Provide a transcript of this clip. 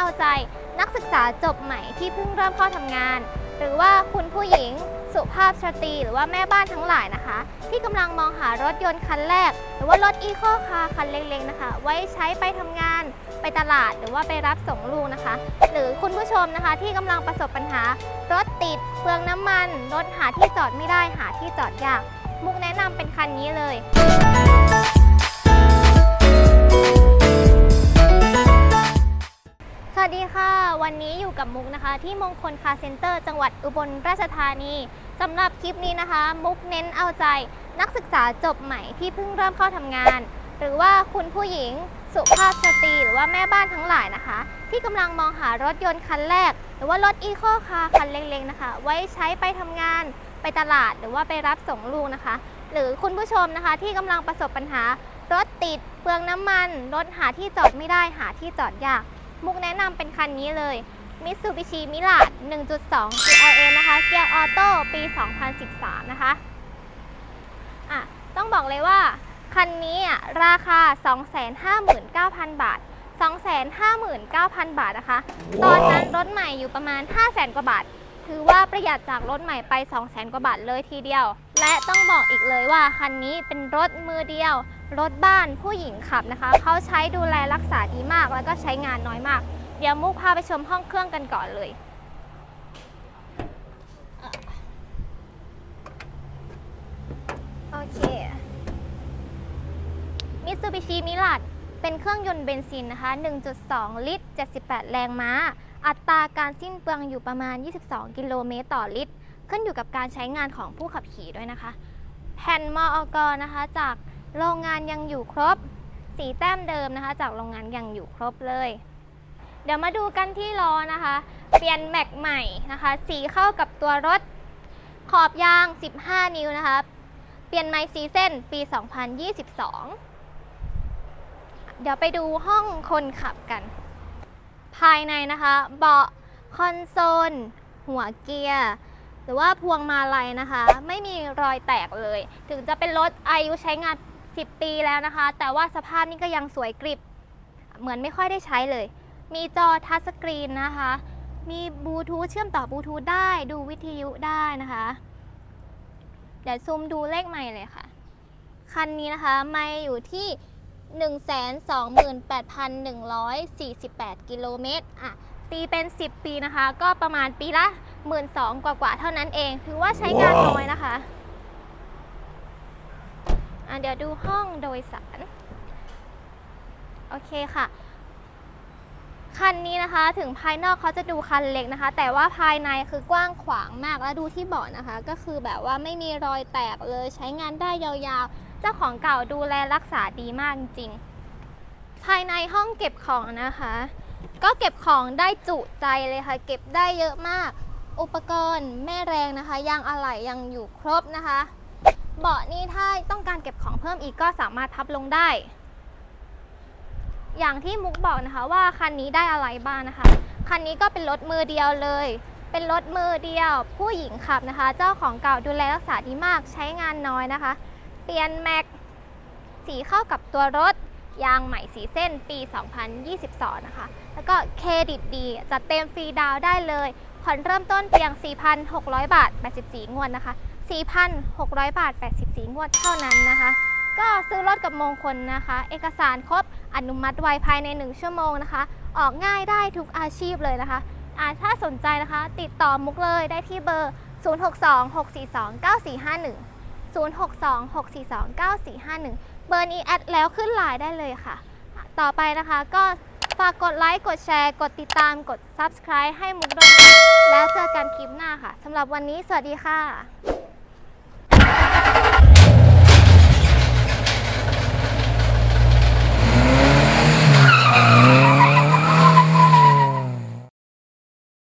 เอาใจนักศึกษาจบใหม่ที่เพิ่งเริ่มเข้าทำงาน หรือว่าคุณผู้หญิง สุภาพสตรีหรือว่าแม่บ้านทั้งหลายนะคะ ที่กำลังมองหารถยนต์คันแรก หรือว่ารถอีโคคาร์คันเล็กๆนะคะ ไว้ใช้ไปทำงาน ไปตลาดหรือว่าไปรับส่งลูกนะคะ หรือคุณผู้ชมนะคะ ที่กำลังประสบปัญหารถติดเปลืองน้ำมัน รถหาที่จอดไม่ได้หาที่จอดยาก มุกแนะนำเป็นคันนี้เลย วันนี้อยู่กับมุกนะคะ ที่มงคลคาเซ็นเตอร์จังหวัดอุบลราชธานีสำหรับคลิปนี้นะคะ มุกเน้นเอาใจนักศึกษาจบใหม่ที่เพิ่งเริ่มเข้าทำงาน หรือว่าคุณผู้หญิงสุภาพสตรีหรือว่าแม่บ้านทั้งหลายนะคะ ที่กำลังมองหารถยนต์คันแรก หรือว่ารถอีโคคาร์คันเล็กๆนะคะ ไว้ใช้ไปทำงานไปตลาดหรือว่าไปรับส่งลูกนะคะ หรือคุณผู้ชมนะคะ ที่กำลังประสบปัญหารถติดเปลืองน้ำมัน รถหาที่จอดไม่ได้หาที่จอดยาก มุกแนะนำเป็นคันนี้เลย Mitsubishi Mirage 1.2 GLA นะคะ เกียร์ออโต้ปี 2013 นะคะอะต้องบอกเลยว่า คันนี้อะราคา 259,000 บาท 259,000 บาทนะคะ ตอนนั้นรถใหม่อยู่ประมาณ 500,000 กว่าบาท ถือว่าประหยัดจากรถใหม่ไป 200,000กว่าบาทเลยทีเดียว และต้องบอกอีกเลยว่าคันนี้เป็นรถมือเดียว รถบ้านผู้หญิงขับนะคะ เขาใช้ดูแลรักษาดีมาก แล้วก็ใช้งานน้อยมาก เดี๋ยวมุกพาไปชมห้องเครื่องกันก่อนเลยโอเคมิตซูบิชิมิล a ดเป็นเครื่องยนต์เบนซินนะคะ 1.2 ลิตร 78 แรงม้า อัตราการสิ้นเปลืองอยู่ประมาณ 22 กิโลเมตรต่อลิตร ขึ้นอยู่กับการใช้งานของผู้ขับขี่ด้วยนะคะ แผ่นมออกนะคะจากโรงงานยังอยู่ครบ สีแต้มเดิมนะคะ จากโรงงานยังอยู่ครบเลย เดี๋ยวมาดูกันที่ล้อนะคะ เปลี่ยนแม็กใหม่นะคะ สีเข้ากับตัวรถ ขอบยาง 15 นิ้วนะคะ เปลี่ยนไม้สีเส้นปี 2022 เดี๋ยวไปดูห้องคนขับกัน ภายในนะคะเบาะคอนโซล หัวเกียร์หรือว่าพวงมาลัยนะคะ ไม่มีรอยแตกเลย ถึงจะเป็นรถอายุใช้งาน 10 ปีแล้วนะคะ แต่ว่าสภาพนี่ก็ยังสวยกริบ เหมือนไม่ค่อยได้ใช้เลย มีจอทัชสกรีนนะคะ มีบลูทูธเชื่อมต่อบลูทูธได้ดูวิทยุได้นะคะ เดี๋ยวซูมดูเลขไม่เลยค่ะ คันนี้นะคะ ไม่อยู่ที่ 128,148 กิโลเมตรอะตีเป็น 10 ปีนะคะ ก็ประมาณปีละ 12,000กว่ากว่าๆเท่านั้นเอง ถือว่าใช้งานน้อยนะคะอะเดี๋ยวดูห้องโดยสาร โอเคค่ะ คันนี้นะคะถึงภายนอกเขาจะดูคันเล็กนะคะ แต่ว่าภายในคือกว้างขวางมากแล้วดูที่เบาะนะคะ ก็คือแบบว่าไม่มีรอยแตกเลยใช้งานได้ยาวๆ เจ้าของเก่าดูแลรักษาดีมากจริงๆภายในห้องเก็บของนะคะ ก็เก็บของได้จุใจเลยค่ะ เก็บได้เยอะมาก อุปกรณ์แม่แรงนะคะ ยางอะไหล่ยังอยู่ครบนะคะ เบาะนี่ถ้าต้องการเก็บของเพิ่มอีกก็สามารถพับลงได้ อย่างที่มุกบอกนะคะว่าคันนี้ได้อะไรบ้างนะคะ คันนี้ก็เป็นรถมือเดียวเลยเป็นรถมือเดียวผู้หญิงขับนะคะ เจ้าของเก่าดูแลรักษาดีมากใช้งานน้อยนะคะ ปลี่ยนแม็กสีเข้ากับตัวรถ ยางใหม่สีเส้นปี 2022 นะคะ แล้วก็เครดิตดีจัดเต็มฟรีดาวได้เลยผ่อนเริ่มต้นเพียง 4,600 บาท 84 งวดนะคะ 4,600 บาท 84 งวดเท่านั้นนะคะ ก็ซื้อรถกับมงคลนะคะ เอกสารครบอนุมัติไวภายใน 1 ชั่วโมงนะคะ ออกง่ายได้ทุกอาชีพเลยนะคะอ่าถ้าสนใจนะคะ ติดต่อมุกเลยได้ที่เบอร์ 0626429451 0626429451 เบอร์นี้แอดแล้วขึ้นไลน์ได้เลยค่ะ ต่อไปนะคะก็ฝากกดไลค์ กดแชร์ กดติดตาม กด Subscribe ให้มุกด้วยนแล้วเจอกันคลิปหน้าค่ะสำหรับวันนี้สวัสดีค่ะ